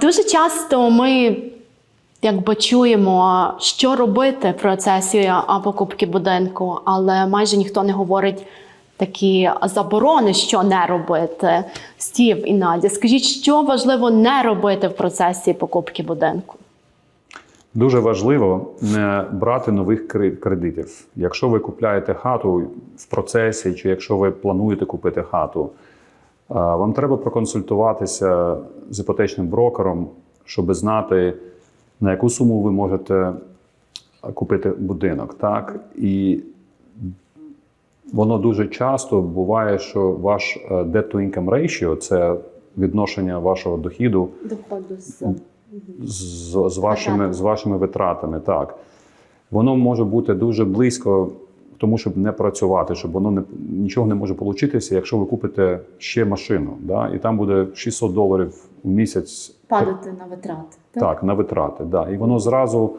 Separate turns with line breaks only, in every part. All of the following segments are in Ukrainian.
Дуже часто ми якби чуємо, що робити в процесі покупки будинку, але майже ніхто не говорить такі заборони, що не робити. Стів і Надя, скажіть, що важливо не робити в процесі покупки будинку?
Дуже важливо не брати нових кредитів. Якщо ви купляєте хату в процесі, чи якщо ви плануєте купити хату, вам треба проконсультуватися з іпотечним брокером, щоб знати, на яку суму ви можете купити будинок. Так? І воно дуже часто буває, що ваш е, debt-to-income ratio – це відношення вашого дохіду
Доходу з
з, з, вашими, з вашими витратами. Так. Воно може бути дуже близько тому, щоб не працювати, щоб воно не, нічого не може получитися, якщо ви купите ще машину. Да? І там буде 600 доларів в місяць
падати на витрати.
так, на витрати. Да. І воно зразу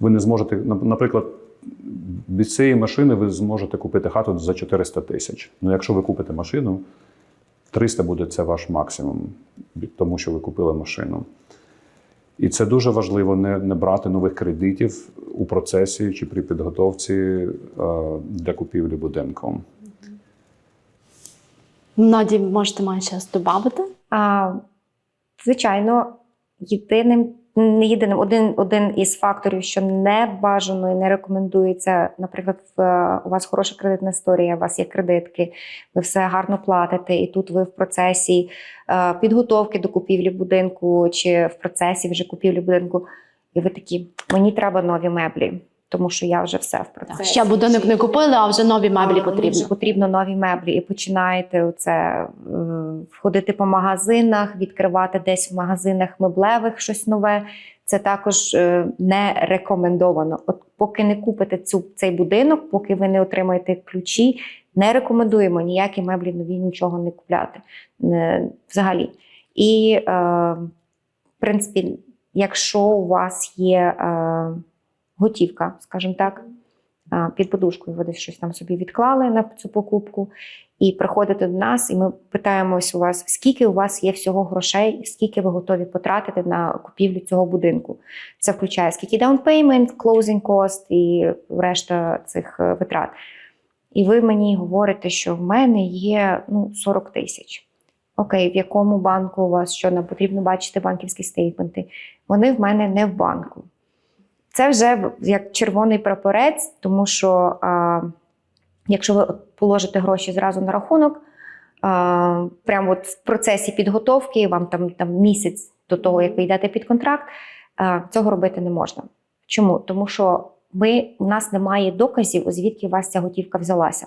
ви не зможете, наприклад, від цієї машини ви зможете купити хату за 400 тисяч. Ну, якщо ви купите машину, 300 буде це ваш максимум, тому що ви купили машину. І це дуже важливо не, не брати нових кредитів у процесі чи при підготовці е, для купівлі будинку.
Наді, можете маєш час додати?
Звичайно, єдиним, єдиним, один, один із факторів, що не бажано і не рекомендується, наприклад, е, у вас хороша кредитна історія, у вас є кредитки, ви все гарно платите, і тут ви в процесі е, підготовки до купівлі будинку чи в процесі вже купівлі будинку, і ви такі, мені треба нові меблі. Тому що я вже все в процесі.
Ще будинок не купили, а вже нові меблі потрібні.
вже Потрібно нові меблі, і починаєте оце е, входити по магазинах, відкривати десь в магазинах меблевих щось нове. Це також е, не рекомендовано. От поки не купите цю цей будинок, поки ви не отримаєте ключі, не рекомендуємо ніякі меблі нові, нічого не купляти Не- взагалі. І е, в принципі, якщо у вас є е, готівка, скажімо так, під подушкою ви десь щось там собі відклали на цю покупку, і приходите до нас, і ми питаємось у вас, скільки у вас є всього грошей, скільки ви готові потратити на купівлю цього будинку. Це включає скільки payment, closing cost і решта цих е, витрат. І ви мені говорите, що в мене є ну, 40 тисяч. Окей, в якому банку у вас що нам потрібно бачити банківські стейтменти? Вони в мене не в банку. Це вже як червоний прапорець, тому що а, якщо ви положите гроші зразу на рахунок, а, прямо от в процесі підготовки, вам там, там місяць до того, як ви йдете під контракт, а, цього робити не можна. Чому? Тому що ми, у нас немає доказів, звідки у вас ця готівка взялася.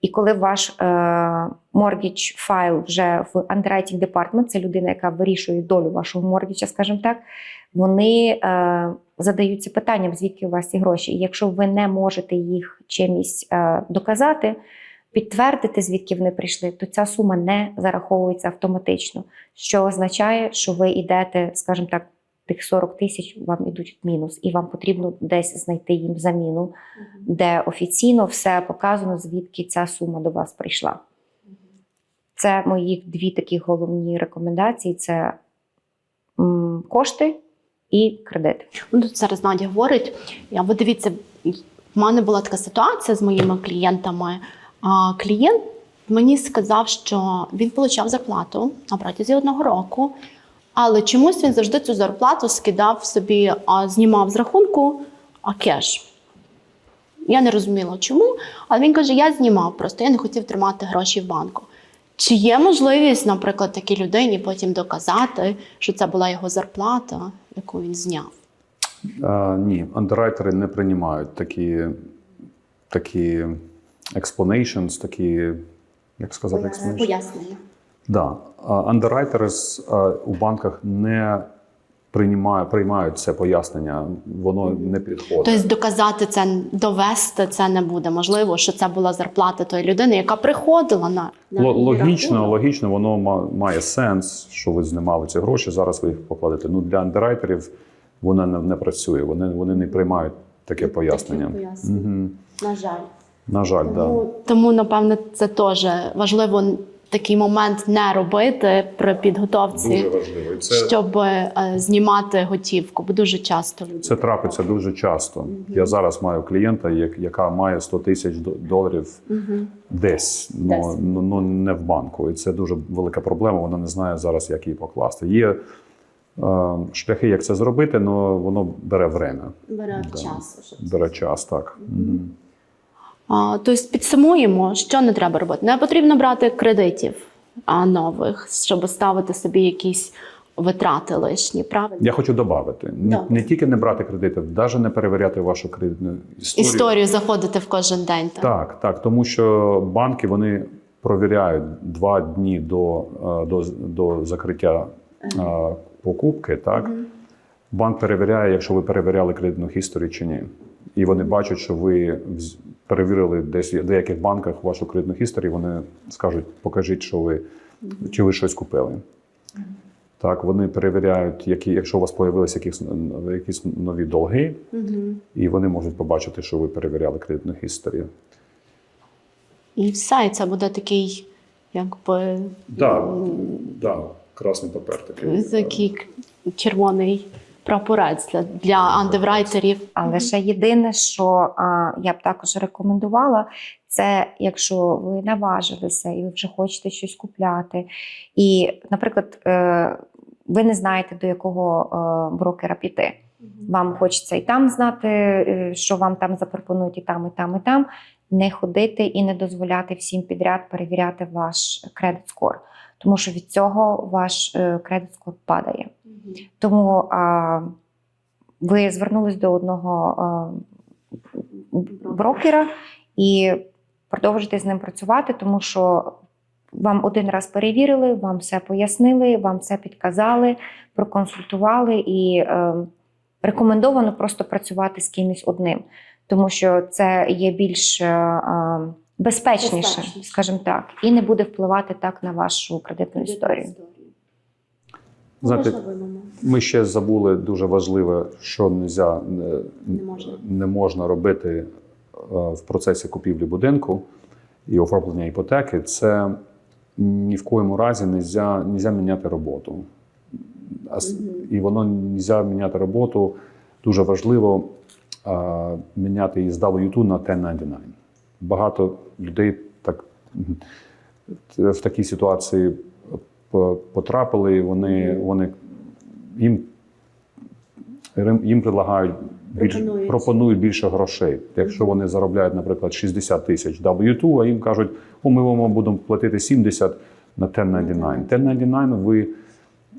І коли ваш е, файл вже в underwriting department, це людина, яка вирішує долю вашого моргіча, скажімо так, вони е, задаються питанням, звідки у вас ці гроші. І якщо ви не можете їх чимось е, доказати, підтвердити, звідки вони прийшли, то ця сума не зараховується автоматично, що означає, що ви йдете, скажімо так, тих 40 тисяч вам ідуть в мінус, і вам потрібно десь знайти їм заміну, де офіційно все показано, звідки ця сума до вас прийшла. Це мої дві такі головні рекомендації: це м, кошти і кредит.
Ну, Тут зараз Надя говорить. Ви дивіться, в мене була така ситуація з моїми клієнтами. Клієнт мені сказав, що він отримав зарплату на протязі одного року, але чомусь він завжди цю зарплату скидав собі, знімав з рахунку а кеш. Я не розуміла, чому, але він каже: я знімав просто, я не хотів тримати гроші в банку. Чи є можливість, наприклад, такій людині потім доказати, що це була його зарплата, яку він зняв?
А, ні, андеррайтери не приймають такі, такі explanations, такі, як сказати, explanations?
Пояснення.
Да. Андеррайтери у банках не приймають, приймають це пояснення, воно не підходить.
Тобто доказати це, довести це не буде можливо, що це була зарплата тої людини, яка приходила на, на
логічно,
рахунок.
логічно, воно ма- має сенс, що ви знімали ці гроші, зараз ви їх покладете. Ну, для андеррайтерів воно не, не працює, вони, вони не приймають таке пояснення.
пояснення.
Угу.
На жаль.
На жаль, так. Да.
Тому, тому, напевне, це теж важливо такий момент не робити при підготовці, Дуже
важливо. І це,
щоб е, знімати готівку, бо дуже часто люди.
це трапиться дуже часто. Я зараз маю клієнта, як- яка має 100 тисяч до- доларів
Мгм.
десь, ну,
Десь.
ну, ну не в банку. І це дуже велика проблема. Вона не знає зараз, як її покласти. Є е, шляхи, як це зробити, але воно бере время.
Бере
Да.
час.
Бере час, так. Мгм.
А, тобто підсумуємо, що не треба робити. Не потрібно брати кредитів а, нових, щоб ставити собі якісь витрати лишні. Правильно?
Я хочу додати: не, не тільки не брати кредити, навіть не перевіряти вашу кредитну історію.
Історію заходити в кожен день. Так?
Так, так, тому що банки вони провіряють два дні до, е, до, до закриття е, покупки. Так, банк перевіряє, якщо ви перевіряли кредитну історію чи ні. І вони бачать, що ви перевірили десь в деяких банках вашу кредитну історію. Вони скажуть, покажіть, що ви чи ви щось купили. Так, вони перевіряють, які, якщо у вас з'явилися якісь, якісь нові долги,
Мгм.
і вони можуть побачити, що ви перевіряли кредитну історію.
І все, і це буде такий, якби
Да, да, красний папер такий.
такий червоний прапорець для, для андеврайтерів.
Але ще єдине, що а, я б також рекомендувала, це якщо ви наважилися і ви вже хочете щось купляти, і, наприклад, е, ви не знаєте, до якого е, брокера піти. Вам хочеться і там знати, е, що вам там запропонують, і там, і там, і там. Не ходити і не дозволяти всім підряд перевіряти ваш кредит скор, тому що від цього ваш е, кредит скор падає. Тому а, ви звернулись до одного а, брокера і продовжуєте з ним працювати, тому що вам один раз перевірили, вам все пояснили, вам все підказали, проконсультували і е, рекомендовано просто працювати з кимось одним, тому що це є більш е, е, безпечніше,
Безпечніше.
скажімо так, і не буде впливати так на вашу кредитну історію.
Момент.
Ми ще забули дуже важливе, що нельзя, не,
Не можна.
не можна робити е, в процесі купівлі будинку і оформлення іпотеки. Це ні в коєму разі нельзя, нельзя міняти роботу. А. І воно нельзя міняти роботу. Дуже важливо е, міняти її з W2 на 1099. Багато людей так в такій ситуації по- потрапили, вони, вони їм, їм предлагають більш,
Пропонують.
пропонують більше грошей. Якщо вони заробляють, наприклад, 60 тисяч W2, а їм кажуть, о, ми вам будемо платити 70 на 1099. 1099 ви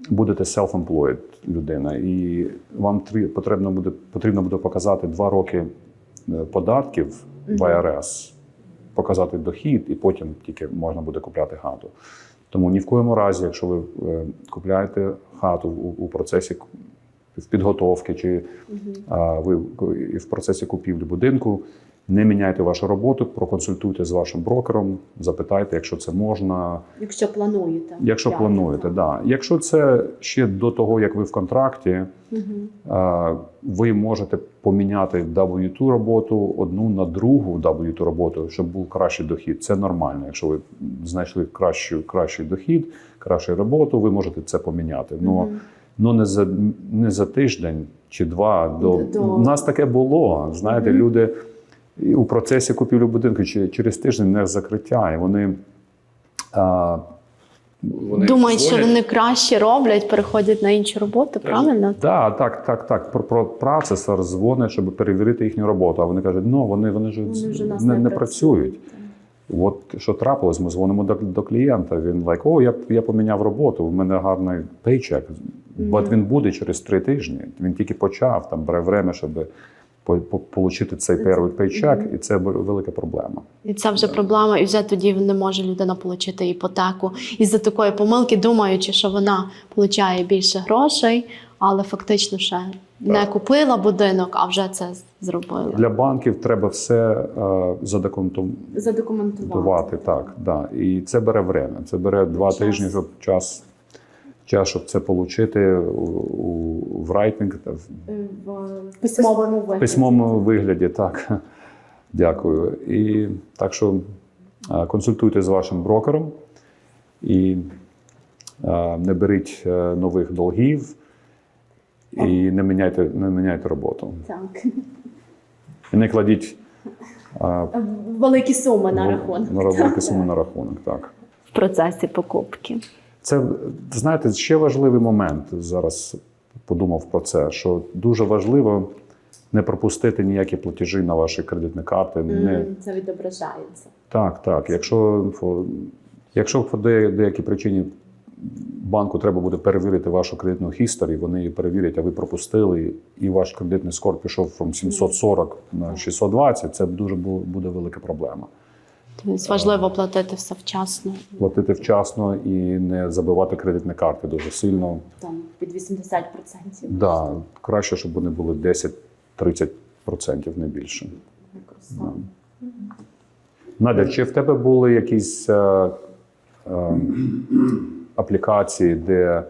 будете self-employed людина, і вам потрібно буде, потрібно буде показати два роки е, податків в. IRS, показати дохід, і потім тільки можна буде купляти хату. Тому ні в коєму разі, якщо ви е, купляєте хату у, у процесі підготовки чи ви в процесі купівлі будинку, не міняйте вашу роботу, проконсультуйте з вашим брокером, запитайте, якщо це можна.
Якщо плануєте.
Якщо
Я-
плануєте, да. Якщо це ще до того, як ви в контракті, е, ви можете поміняти W2 роботу одну на другу W2 роботу, щоб був кращий дохід. Це нормально. Якщо ви знайшли кращу, кращий дохід, кращу роботу, ви можете це поміняти. Ну,
Мгм.
ну не за не за тиждень чи два. До,
До-
У нас таке було. Знаєте,
Мгм.
люди і у процесі купівлі будинку чи через тиждень не закриття, і вони. А, вони
Думають, що вони краще роблять, переходять на іншу роботу, правильно?
Да, так, так, так. Про, про процесор дзвонить, щоб перевірити їхню роботу. А вони кажуть, ну вони, вони ж
Вони вже нас
не, не працюють. От що трапилось, ми дзвонимо до, до клієнта. Він лайк, о, я, я поміняв роботу, в мене гарний пейчек. Бо він буде через три тижні. Він тільки почав, там бере время, щоб отримати цей перший пейчек,
Мгм.
і це велика проблема.
І це вже проблема, і вже тоді не може людина отримати іпотеку із-за такої помилки, думаючи, що вона отримує більше грошей, але фактично ще не
Так.
купила будинок, а вже це зробила.
Для банків треба все е, задокументувати.
Задокументувати.
так, да. І це бере время. Це бере два
Час.
тижні, щоб час, час, щоб це отримати у, у, в райтинг, та в
В письмовому вигляді.
письмовому вигляді. Так. Дякую. І так що е, консультуйте з вашим брокером. І е, не беріть е, нових долгів і не міняйте, не міняйте роботу.
Так.
І не кладіть е,
Великі суми на рахунок.
на великі суми на рахунок. Так.
В процесі покупки.
Це знаєте, ще важливий момент. Зараз подумав про це, що дуже важливо не пропустити ніякі платежі на ваші кредитні карти. Не,
Це відображається.
Так, так. Якщо, якщо по де- деякій причині банку треба буде перевірити вашу кредитну історію, вони її перевірять, а ви пропустили, і ваш кредитний скор пішов from 740 на 620, це дуже буде велика проблема.
Тобто важливо платити все вчасно.
Платити вчасно і не забивати кредитні карти дуже сильно.
Там під 80%.
Да, краще, щоб вони були 10-30%, не більше. Да. Надя, чи в тебе були якісь е, е, аплікації, де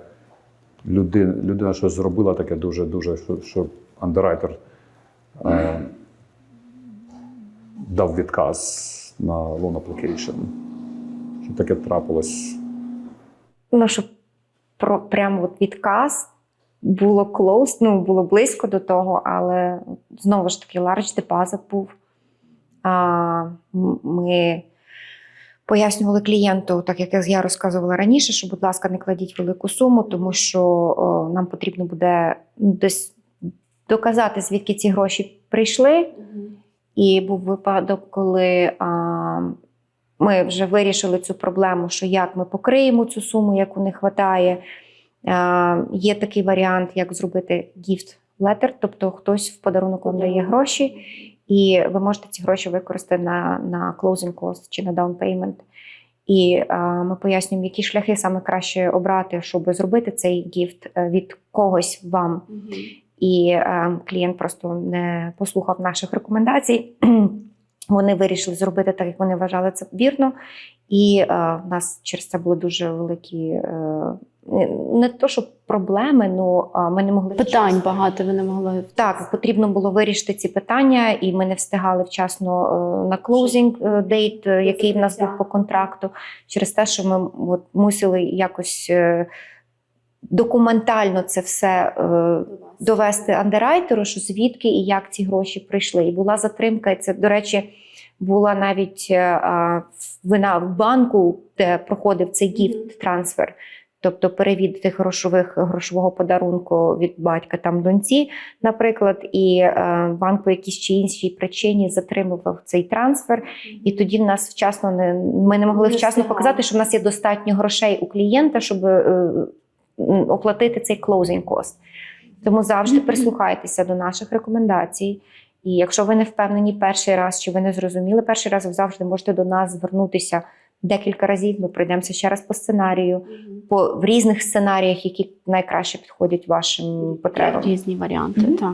людина, людина щось зробила таке дуже, дуже, що, що андеррайтер е, дав відказ на loan application? Що таке трапилось?
Ну, щоб про прямо от відказ було close, ну було близько до того, але знову ж таки large deposit був. А, ми пояснювали клієнту, так як я розказувала раніше, що, будь ласка, не кладіть велику суму, тому що о, нам потрібно буде десь доказати, звідки ці гроші прийшли. І був випадок, коли а, ми вже вирішили цю проблему, що як ми покриємо цю суму, яку не вистачає. А, є такий варіант, як зробити gift letter, тобто хтось в подарунок вам дає гроші, і ви можете ці гроші використати на, на closing cost чи на down payment. І а, ми пояснюємо, які шляхи саме краще обрати, щоб зробити цей гіфт е, від когось вам. І е, клієнт просто не послухав наших рекомендацій. Вони вирішили зробити так, як вони вважали це вірно. І е, в нас через це були дуже великі е, не- то, що проблеми, ну а ми не могли
Питань
вчасно-
багато ви не могли.
Так, потрібно було вирішити ці питання, і ми не встигали вчасно е, на closing е, е, який в нас був по контракту, через те, що ми от, мусили якось е, документально це все е, довести андеррайтеру, що звідки і як ці гроші прийшли. І була затримка. І це, до речі, була навіть е, вина в банку, де проходив цей гіфт трансфер. Тобто перевід тих грошових грошового подарунку від батька там доньці, наприклад, і е, банк по якійсь чи іншій причині затримував цей трансфер. І тоді в нас вчасно не ми не могли
Не
вчасно показати, що в нас є достатньо грошей у клієнта, щоб е, оплатити цей closing cost. Тому завжди прислухайтеся до наших рекомендацій. І якщо ви не впевнені перший раз, чи ви не зрозуміли перший раз, ви завжди можете до нас звернутися декілька разів. Ми пройдемося ще раз по сценарію, по в різних сценаріях, які найкраще підходять вашим потребам.
Різні варіанти.
Мгм.
Так.